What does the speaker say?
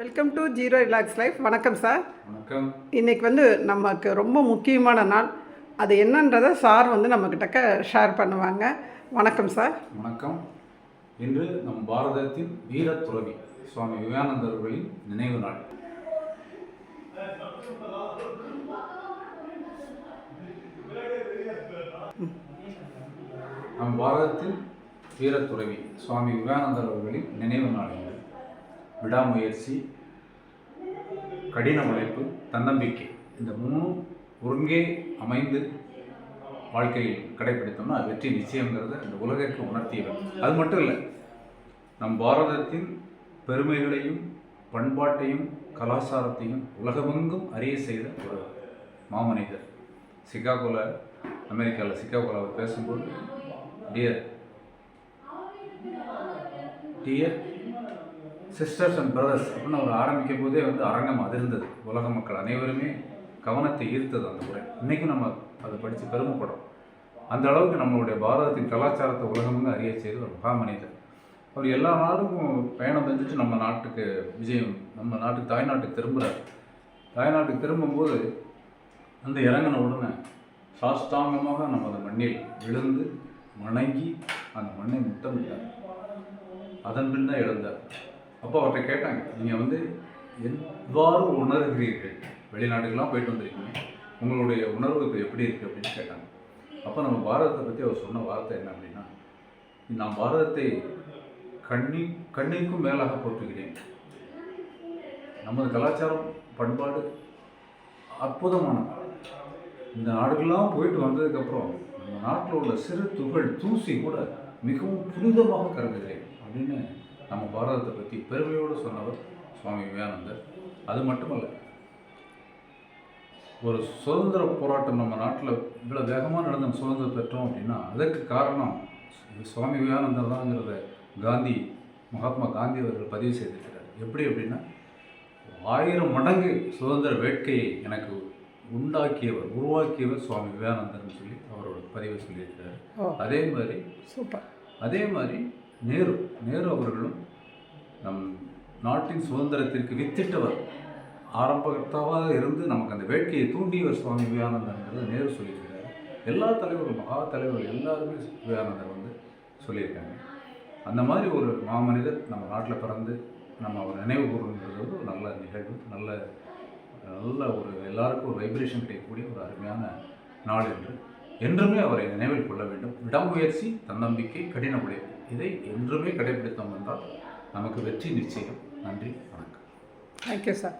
Welcome to zero relax life வணக்கம் sir வணக்கம். இன்னைக்கு வந்து நமக்கு ரொம்ப முக்கியமான நாள். அது என்னன்றதை சார் வந்து நம்மக்கிட்டக்க ஷேர் பண்ணுவாங்க. வணக்கம் சார் வணக்கம். இன்று நம் பாரதத்தின் வீரத் துறவி சுவாமி விவேகானந்தர் அவர்களின் நினைவு நாள். நம் பாரதத்தின் வீரத் துறவி சுவாமி விவேகானந்தர் அவர்களின் நினைவு நாள் விடாமுயற்சி கடின உழைப்பு தன்னம்பிக்கை இந்த மூணும் ஒருங்கே அமைந்து வாழ்க்கையில் கடைபிடித்தோம்னா அது வெற்றி நிச்சயங்கிறத இந்த உலகிற்கு உணர்த்தியவர். அது மட்டும் இல்லை நம் பாரதத்தின் பெருமைகளையும் பண்பாட்டையும் கலாச்சாரத்தையும் உலகமெங்கும் அறிய செய்த ஒரு மாமனிதர். சிகாகோவில் அமெரிக்காவில் சிகாகோவில் அவர் பேசும்போது dear dear sisters and brothers அப்படின்னு அவர் ஆரம்பிக்கும் போதே வந்து அரங்கம் அதிர்ந்தது. உலக மக்கள் அனைவருமே கவனத்தை ஈர்த்தது அந்த முறை. இன்றைக்கும் நம்ம அதை படித்து பெருமைப்படுறோம். அந்த அளவுக்கு நம்மளுடைய பாரதத்தின் கலாச்சாரத்தை உலகம்னு அறிய செய்து ஒரு மகாமனிதர். அவர் எல்லா நாளுக்கும் பயணம் செஞ்சுட்டு நம்ம நாட்டுக்கு விஜயம் நம்ம நாட்டுக்கு தாய்நாட்டுக்கு திரும்புகிறார் தாய்நாட்டுக்கு திரும்பும்போது அந்த இறங்கின உடனே சாஷ்டாங்கமாக நம்ம அந்த மண்ணில் விழுந்து வணங்கி அந்த மண்ணை முத்தமிட்டார். அதன் பின் தான் எழுந்தார். அப்போ அவர்கிட்ட கேட்டாங்க நீங்கள் வந்து எவ்வாறு உணர்கிறீர்கள்? வெளிநாட்டுக்கெல்லாம் போயிட்டு வந்திருக்கீங்க. உங்களுடைய உணர்வு இப்போ எப்படி இருக்குது அப்படின்னு கேட்டாங்க. அப்போ நம்ம பாரதத்தை பற்றி அவர் சொன்ன வார்த்தை என்ன அப்படின்னா நான் பாரதத்தை கண்ணி கண்ணிற்கும் மேலாக போற்றுகிறேன். நமது கலாச்சாரம் பண்பாடு அற்புதமானது. இந்த நாடுகள்லாம் போயிட்டு வந்ததுக்கப்புறம் நம்ம நாட்டில் உள்ள சிறு துகள் தூசி கூட மிகவும் புனிதமாக கருதுகிறேன். அப்படின்னு நம்ம பாரதத்தை பற்றி பெருமையோடு சொன்னவர் சுவாமி விவேகானந்தர். அது மட்டுமல்ல ஒரு சுதந்திர போராட்டம் நம்ம நாட்டில் இவ்வளோ வேகமாக நடந்த சுதந்திரம் பெற்றோம் அப்படின்னா அதற்கு காரணம் சுவாமி விவேகானந்தர் தான்ங்கிறத காந்தி மகாத்மா காந்தி அவர்கள் பதிவு செய்திருக்கிறார். எப்படி அப்படின்னா ஆயிரம் மடங்கு சுதந்திர வேட்கையை எனக்கு உண்டாக்கியவர் உருவாக்கியவர் சுவாமி விவேகானந்தர்னு சொல்லி அவரோட பதிவை சொல்லியிருக்கிறார். அதே மாதிரி சூப்பர். அதே மாதிரி நேரு நேரு அவர்களும் நம் நாட்டின் சுதந்திரத்திற்கு வித்திட்டவர். ஆரம்பகர்த்தாவாக இருந்து நமக்கு அந்த வேட்கையை தூண்டியவர் சுவாமி விவேகானந்தர்ங்கிறத நேரு சொல்லியிருக்கிறார். எல்லா தலைவர்களும் மகா தலைவர்கள் எல்லாருமே விவேகானந்தர் வந்து சொல்லியிருக்காங்க. அந்த மாதிரி ஒரு மாமனிதர் நம்ம நாட்டில் பிறந்து நம்ம அவர் நினைவு கூறுங்கிறது ஒரு நல்ல நிகழ்வு நல்ல நல்ல ஒரு எல்லாருக்கும் ஒரு வைப்ரேஷன் கிடைக்கக்கூடிய ஒரு அருமையான நாள் என்று என்றுமே அவரை நினைவில் கொள்ள வேண்டும். விடாமுயற்சி தன்னம்பிக்கை கடின உழைப்பு இதை என்றுமே கடைபிடித்தோம் என்றால் நமக்கு வெற்றி நிச்சயம். நன்றி வணக்கம். Thank you sir